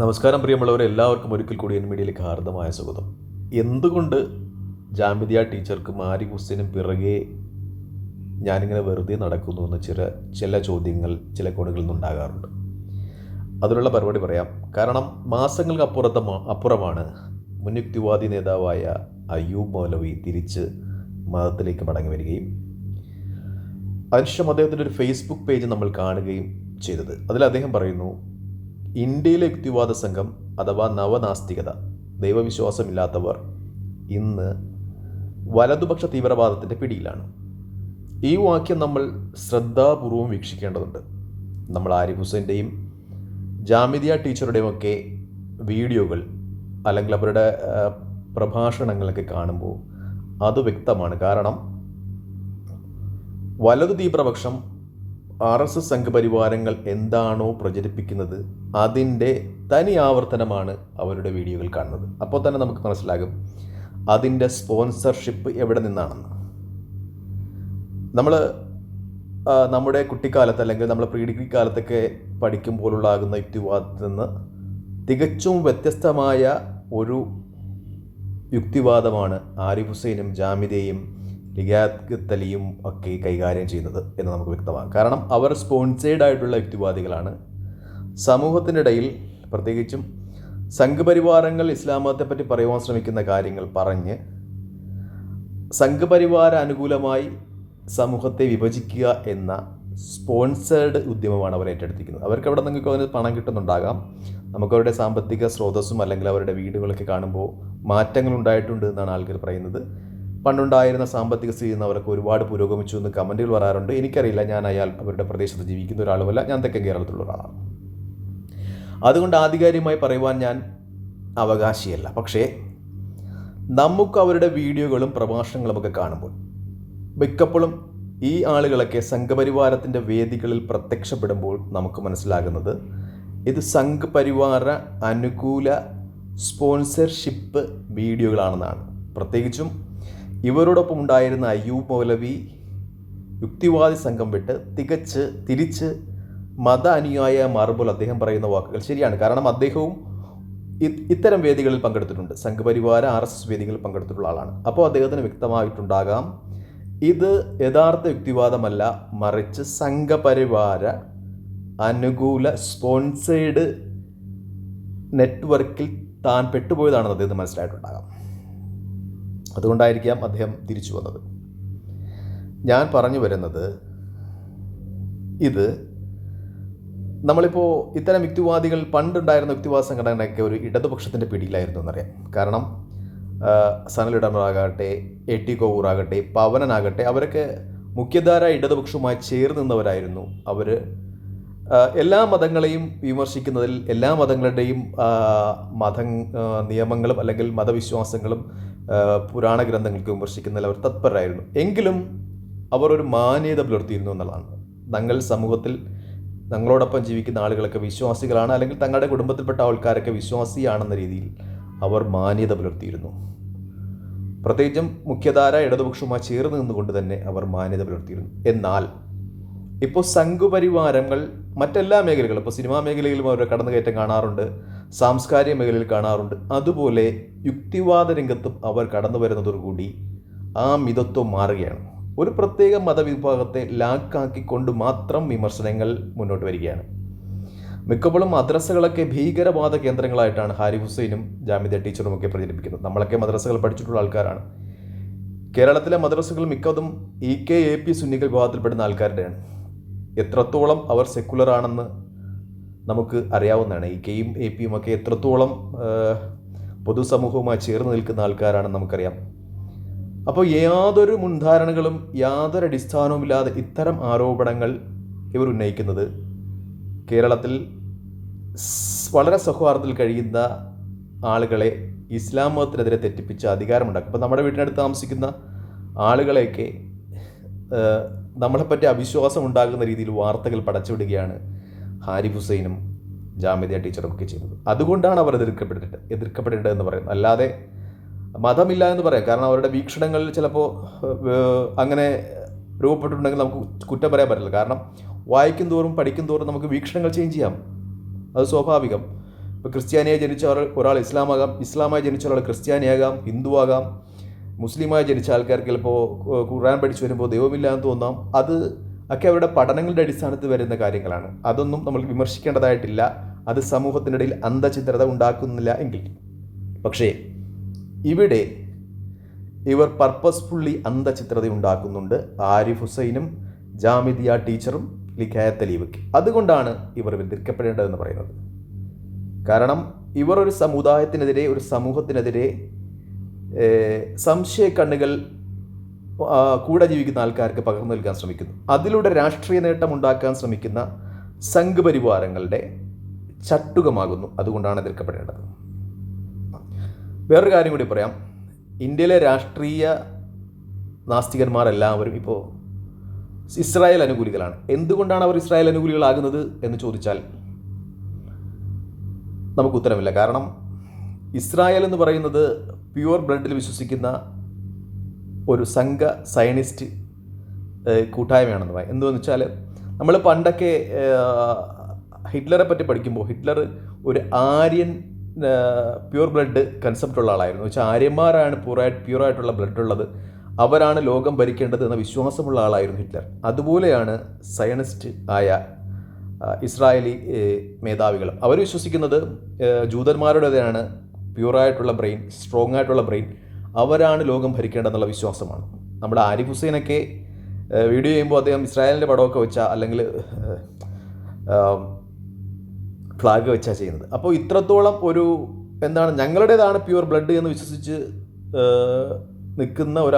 നമസ്കാരം പ്രിയമുള്ളവരെ എല്ലാവർക്കും ഒരിക്കൽ കൂടി എൻ മീഡിയയിലേക്ക് ഹാർദമായ സ്വാഗതം. എന്തുകൊണ്ട് ജാമിദിയ ടീച്ചർക്ക് മാരി ഹുസ്സിനും പിറകെ ഞാനിങ്ങനെ വെറുതെ നടക്കുന്നു എന്ന് ചില ചില ചോദ്യങ്ങൾ ചില കോണുകളിൽ നിന്നുണ്ടാകാറുണ്ട് അതിനുള്ള പരിപാടി പറയാം. കാരണം മാസങ്ങൾക്ക് അപ്പുറത്തെ അപ്പുറമാണ് മുൻയുക്തിവാദി നേതാവായ അയ്യൂബ് മൗലവി തിരിച്ച് മതത്തിലേക്ക് മടങ്ങി വരികയും അതിനുശേഷം അദ്ദേഹത്തിന്റെ ഒരു ഫേസ്ബുക്ക് പേജ് നമ്മൾ കാണുകയും ചെയ്തത്. അതിൽ അദ്ദേഹം പറയുന്നു ഇന്ത്യയിലെ യുക്തിവാദ സംഘം അഥവാ നവനാസ്തികത ദൈവവിശ്വാസമില്ലാത്തവർ ഇന്ന് വലതുപക്ഷ തീവ്രവാദത്തിന്റെ പിടിയിലാണ്. ഈ വാക്യം നമ്മൾ ശ്രദ്ധാപൂർവം വീക്ഷിക്കേണ്ടതുണ്ട്. നമ്മൾ ആരിഫ് ഹുസൈന്റെയും ജാമിദിയ ടീച്ചറുടെയും ഒക്കെ വീഡിയോകൾ അല്ലെങ്കിൽ അവരുടെ പ്രഭാഷണങ്ങളൊക്കെ കാണുമ്പോൾ അത് വ്യക്തമാണ്. കാരണം വലതു തീവ്രപക്ഷം ആർ എസ് എസ് സംഘപരിവാരങ്ങൾ എന്താണോ പ്രചരിപ്പിക്കുന്നത് അതിന്റെ തനി ആവർത്തനമാണ് അവരുടെ വീഡിയോകൾ കാണുന്നത്. അപ്പോൾ തന്നെ നമുക്ക് മനസ്സിലാകും അതിന്റെ സ്പോൺസർഷിപ്പ് എവിടെ നിന്നാണെന്ന്. നമ്മൾ നമ്മുടെ കുട്ടിക്കാലത്ത് അല്ലെങ്കിൽ നമ്മൾ പ്രീ ഡിഗ്രി കാലത്തൊക്കെ പഠിക്കുമ്പോഴുള്ളാകുന്ന യുക്തിവാദത്തിൽ നിന്ന് തികച്ചും വ്യത്യസ്തമായ ഒരു യുക്തിവാദമാണ് ആരിഫ് ഹുസൈനും ജാമിദയും ലിഗാത്ത് തലിയും ഒക്കെ കൈകാര്യം ചെയ്യുന്നത് എന്ന് നമുക്ക് വ്യക്തമാകും കാരണം അവർ സ്പോൺസേഡ് ആയിട്ടുള്ള യുക്തിവാദികളാണ് സമൂഹത്തിനിടയിൽ പ്രത്യേകിച്ചും സംഘപരിവാരങ്ങൾ ഇസ്ലാം മതത്തെപ്പറ്റി പറയുവാൻ ശ്രമിക്കുന്ന കാര്യങ്ങൾ പറഞ്ഞ് സംഘപരിവാര അനുകൂലമായി സമൂഹത്തെ വിഭജിക്കുക എന്ന സ്പോൺസേഡ് ഉദ്യമമാണ് അവർ ഏറ്റെടുത്തിരിക്കുന്നത്. അവർക്ക് അവിടെ നിങ്ങൾക്ക് അതിന് പണം കിട്ടുന്നുണ്ടാകാം. നമുക്കവരുടെ സാമ്പത്തിക സ്രോതസ്സും അല്ലെങ്കിൽ അവരുടെ വീടുകളൊക്കെ കാണുമ്പോൾ മാറ്റങ്ങൾ ഉണ്ടായിട്ടുണ്ട് എന്നാണ് ആൾക്കാർ പറയുന്നത്. പണ്ടുണ്ടായിരുന്ന സാമ്പത്തിക സ്ഥിതി നിന്ന് അവർക്ക് ഒരുപാട് പുരോഗമിച്ചു എന്ന് കമന്റുകൾ വരാറുണ്ട്. എനിക്കറിയില്ല ഞാൻ അയാൾ അവരുടെ പ്രദേശത്ത് ജീവിക്കുന്ന ഒരാളുമല്ല ഞാൻ തെക്കൻ കേരളത്തിലുള്ള ഒരാളാണ്. അതുകൊണ്ട് ആധികാരികമായി പറയുവാൻ ഞാൻ അവകാശിയല്ല. പക്ഷേ നമുക്ക് അവരുടെ വീഡിയോകളും പ്രഭാഷണങ്ങളും ഒക്കെ കാണുമ്പോൾ മിക്കപ്പോഴും ഈ ആളുകളൊക്കെ സംഘപരിവാരത്തിന്റെ വേദികളിൽ പ്രത്യക്ഷപ്പെടുമ്പോൾ നമുക്ക് മനസ്സിലാകുന്നത് ഇത് സംഘപരിവാര അനുകൂല സ്പോൺസർഷിപ്പ് വീഡിയോകളാണെന്നാണ്. പ്രത്യേകിച്ചും ഇവരോടൊപ്പം ഉണ്ടായിരുന്ന അയ്യൂബ് മൗലവി യുക്തിവാദി സംഘം വിട്ട് തികച്ച് തിരിച്ച് മത അനുയായ മാറുമ്പോൾ അദ്ദേഹം പറയുന്ന വാക്കുകൾ ശരിയാണ്. കാരണം അദ്ദേഹവും ഇത്തരം വേദികളിൽ പങ്കെടുത്തിട്ടുണ്ട്. സംഘപരിവാര ആർ എസ് എസ് വേദികളിൽ പങ്കെടുത്തിട്ടുള്ള ആളാണ്. അപ്പോൾ അദ്ദേഹത്തിന് വ്യക്തമായിട്ടുണ്ടാകാം ഇത് യഥാർത്ഥ യുക്തിവാദമല്ല മറിച്ച് സംഘപരിവാര അനുകൂല സ്പോൺസേഡ് നെറ്റ്വർക്കിൽ താൻ പെട്ടുപോയതാണെന്ന് അദ്ദേഹത്തിന് മനസ്സിലായിട്ടുണ്ടാകാം. അതുകൊണ്ടായിരിക്കാം അദ്ദേഹം തിരിച്ചു വന്നത്. ഞാൻ പറഞ്ഞു വരുന്നത് ഇത് നമ്മളിപ്പോൾ ഇത്തരം യുക്തിവാദികൾ പണ്ടുണ്ടായിരുന്ന യുക്തിവാദ സംഘടനയൊക്കെ ഒരു ഇടതുപക്ഷത്തിന്റെ പിടിയിലായിരുന്നു എന്നറിയാം. കാരണം സനൽ ഇടമറാകട്ടെ എ ടി കോവൂറാകട്ടെ പവനനാകട്ടെ അവരൊക്കെ മുഖ്യധാര ഇടതുപക്ഷവുമായി ചേർന്ന് നിന്നവരായിരുന്നു. അവർ എല്ലാ മതങ്ങളെയും വിമർശിക്കുന്നതിൽ എല്ലാ മതങ്ങളുടെയും മത നിയമങ്ങളും അല്ലെങ്കിൽ മതവിശ്വാസങ്ങളും പുരാണ ഗ്രന്ഥങ്ങൾക്ക് വിമർശിക്കുന്നതിൽ അവർ തത്പരരായിരുന്നു. എങ്കിലും അവർ ഒരു മാന്യത പുലർത്തിയിരുന്നു എന്നുള്ളതാണ്. തങ്ങൾ സമൂഹത്തിൽ തങ്ങളോടൊപ്പം ജീവിക്കുന്ന ആളുകളൊക്കെ വിശ്വാസികളാണ് അല്ലെങ്കിൽ തങ്ങളുടെ കുടുംബത്തിൽപ്പെട്ട ആൾക്കാരൊക്കെ വിശ്വാസിയാണെന്ന രീതിയിൽ അവർ മാന്യത പുലർത്തിയിരുന്നു. പ്രത്യേകിച്ചും മുഖ്യധാര ഇടതുപക്ഷവുമായി ചേർന്ന് നിന്നുകൊണ്ട് തന്നെ അവർ മാന്യത പുലർത്തിയിരുന്നു. എന്നാൽ ഇപ്പോൾ സംഘപരിവാരങ്ങൾ മറ്റെല്ലാ മേഖലകളും ഇപ്പോൾ സിനിമാ മേഖലയിലും അവരുടെ കടന്നുകയറ്റം കാണാറുണ്ട് സാംസ്കാരിക മേഖലയിൽ കാണാറുണ്ട്. അതുപോലെ യുക്തിവാദ രംഗത്തും അവർ കടന്നു വരുന്നതോടുകൂടി ആ മിതത്വം മാറുകയാണ്. ഒരു പ്രത്യേക മതവിഭാഗത്തെ ലാക്കാക്കിക്കൊണ്ട് മാത്രം വിമർശനങ്ങൾ മുന്നോട്ട് വരികയാണ്. മിക്കപ്പോഴും മദ്രസകളൊക്കെ ഭീകരവാദ കേന്ദ്രങ്ങളായിട്ടാണ് ഹാരി ഹുസൈനും ജാമിദ ടീച്ചറും ഒക്കെ പ്രചരിപ്പിക്കുന്നത് നമ്മളൊക്കെ മദ്രസകൾ പഠിച്ചിട്ടുള്ള ആൾക്കാരാണ്. കേരളത്തിലെ മദ്രസകൾ മിക്കതും ഇ കെ എ പി സുന്നികൾ വിഭാഗത്തിൽപ്പെടുന്ന ആൾക്കാരുടെയാണ്. എത്രത്തോളം അവർ സെക്കുലർ ആണെന്ന് നമുക്ക് അറിയാവുന്നതാണ്. ഈ കെയും എ പിയും ഒക്കെ എത്രത്തോളം പൊതുസമൂഹവുമായി ചേർന്ന് നിൽക്കുന്ന ആൾക്കാരാണെന്ന് നമുക്കറിയാം. അപ്പോൾ യാതൊരു മുൻധാരണകളും യാതൊരു അടിസ്ഥാനവുമില്ലാതെ ഇത്തരം ആരോപണങ്ങൾ ഇവർ ഉന്നയിക്കുന്നത് കേരളത്തിൽ വളരെ സൗഹാർദ്ദത്തിൽ കഴിയുന്ന ആളുകളെ ഇസ്ലാം മതത്തിനെതിരെ തെറ്റിപ്പിച്ച് അധികാരമുണ്ടാക്കും. അപ്പോൾ നമ്മുടെ വീട്ടിനടുത്ത് താമസിക്കുന്ന ആളുകളെയൊക്കെ നമ്മളെപ്പറ്റി അവിശ്വാസം ഉണ്ടാകുന്ന രീതിയിൽ വാർത്തകൾ പടച്ചുവിടുകയാണ് ഹാരിഫ് ഹുസൈനും ജാമ്യത ടീച്ചറും ഒക്കെ ചെയ്യുന്നത്. അതുകൊണ്ടാണ് അവർ എതിർക്കപ്പെട്ടിട്ട് എതിർക്കപ്പെടേണ്ടത് എന്ന് പറയുന്നത്. അല്ലാതെ മതമില്ല എന്ന് പറയാം. കാരണം അവരുടെ വീക്ഷണങ്ങൾ ചിലപ്പോൾ അങ്ങനെ രൂപപ്പെട്ടിട്ടുണ്ടെങ്കിൽ നമുക്ക് കുറ്റം പറയാൻ പറ്റില്ല. കാരണം വായിക്കും തോറും പഠിക്കും തോറും നമുക്ക് വീക്ഷണങ്ങൾ ചേഞ്ച് ചെയ്യാം. അത് സ്വാഭാവികം. ഇപ്പോൾ ക്രിസ്ത്യാനിയായി ജനിച്ച ഒരാൾ ഇസ്ലാമാകാം ഇസ്ലാമായി ജനിച്ച ഒരാൾ ക്രിസ്ത്യാനിയാകാം ഹിന്ദുവാകാം മുസ്ലിമായി ജനിച്ച ആൾക്കാർക്ക് ചിലപ്പോൾ ഖുർആൻ പഠിച്ചു വരുമ്പോൾ ദൈവമില്ല എന്ന് തോന്നാം. അത് ഒക്കെ അവരുടെ പഠനങ്ങളുടെ അടിസ്ഥാനത്തിൽ വരുന്ന കാര്യങ്ങളാണ്. അതൊന്നും നമ്മൾ വിമർശിക്കേണ്ടതായിട്ടില്ല. അത് സമൂഹത്തിനിടയിൽ അന്ധചിത്രത ഉണ്ടാക്കുന്നില്ല എങ്കിൽ. പക്ഷേ ഇവിടെ ഇവർ പർപ്പസ്ഫുള്ളി അന്ധചിത്രത ഉണ്ടാക്കുന്നുണ്ട്. ആരിഫ് ഹുസൈനും ജാമിദിയ ടീച്ചറും ലിഖായത്ത് അലീവയ്ക്ക്. അതുകൊണ്ടാണ് ഇവർ എതിർക്കപ്പെടേണ്ടതെന്ന് പറയുന്നത്. കാരണം ഇവർ ഒരു സമുദായത്തിനെതിരെ ഒരു സമൂഹത്തിനെതിരെ സംശയക്കണ്ണുകൾ കണ്ണുകൾ കൂടെ ജീവിക്കുന്ന ആൾക്കാർക്ക് പകർന്നു നൽകാൻ ശ്രമിക്കുന്നു. അതിലൂടെ രാഷ്ട്രീയ നേട്ടം ഉണ്ടാക്കാൻ ശ്രമിക്കുന്ന സംഘപരിവാരങ്ങളുടെ ചട്ടുകമാകുന്നു. അതുകൊണ്ടാണ് എതിർക്കപ്പെടേണ്ടത്. വേറൊരു കാര്യം കൂടി പറയാം. ഇന്ത്യയിലെ രാഷ്ട്രീയ നാസ്തികന്മാരെല്ലാവരും ഇപ്പോൾ ഇസ്രായേൽ അനുകൂലികളാണ്. എന്തുകൊണ്ടാണ് അവർ ഇസ്രായേൽ അനുകൂലികളാകുന്നത് എന്ന് ചോദിച്ചാൽ നമുക്ക് ഉത്തരമില്ല. കാരണം ഇസ്രായേൽ എന്ന് പറയുന്നത് പ്യുവർ ബ്ലഡിൽ വിശ്വസിക്കുന്ന ഒരു സംഘ സയനിസ്റ്റ് കൂട്ടായ്മയാണെന്ന് പറയാം. എന്തെന്ന് വെച്ചാൽ നമ്മൾ പണ്ടൊക്കെ ഹിറ്റ്ലറെ പറ്റി പഠിക്കുമ്പോൾ ഹിറ്റ്ലർ ഒരു ആര്യൻ പ്യുവർ ബ്ലഡ് കൺസെപ്റ്റ് ഉള്ള ആളായിരുന്നു. വെച്ചാൽ ആര്യന്മാരാണ് പ്യൂറായിട്ട് പ്യൂറായിട്ടുള്ള ബ്ലഡ് ഉള്ളത്. അവരാണ് ലോകം ഭരിക്കേണ്ടത് എന്ന വിശ്വാസമുള്ള ആളായിരുന്നു ഹിറ്റ്ലർ. അതുപോലെയാണ് സയനിസ്റ്റ് ആയ ഇസ്രായേലി മേധാവികളും. അവർ വിശ്വസിക്കുന്നത് ജൂതന്മാരുടേതാണ് പ്യൂറായിട്ടുള്ള ബ്രെയിൻ സ്ട്രോങ് ആയിട്ടുള്ള ബ്രെയിൻ അവരാണ് ലോകം ഭരിക്കേണ്ടതെന്നുള്ള വിശ്വാസമാണ്. നമ്മുടെ ആരിഫ് ഹുസൈനൊക്കെ വീഡിയോ ചെയ്യുമ്പോൾ അദ്ദേഹം ഇസ്രായേലിന്റെ പടമൊക്കെ വെച്ചാൽ അല്ലെങ്കിൽ ഫ്ലാഗ് വെച്ചാൽ ചെയ്യുന്നത്. അപ്പോൾ ഇത്രത്തോളം ഒരു എന്താണ് ഞങ്ങളുടേതാണ് പ്യുവർ ബ്ലഡ് എന്ന് വിശ്വസിച്ച് നിൽക്കുന്ന ഒരു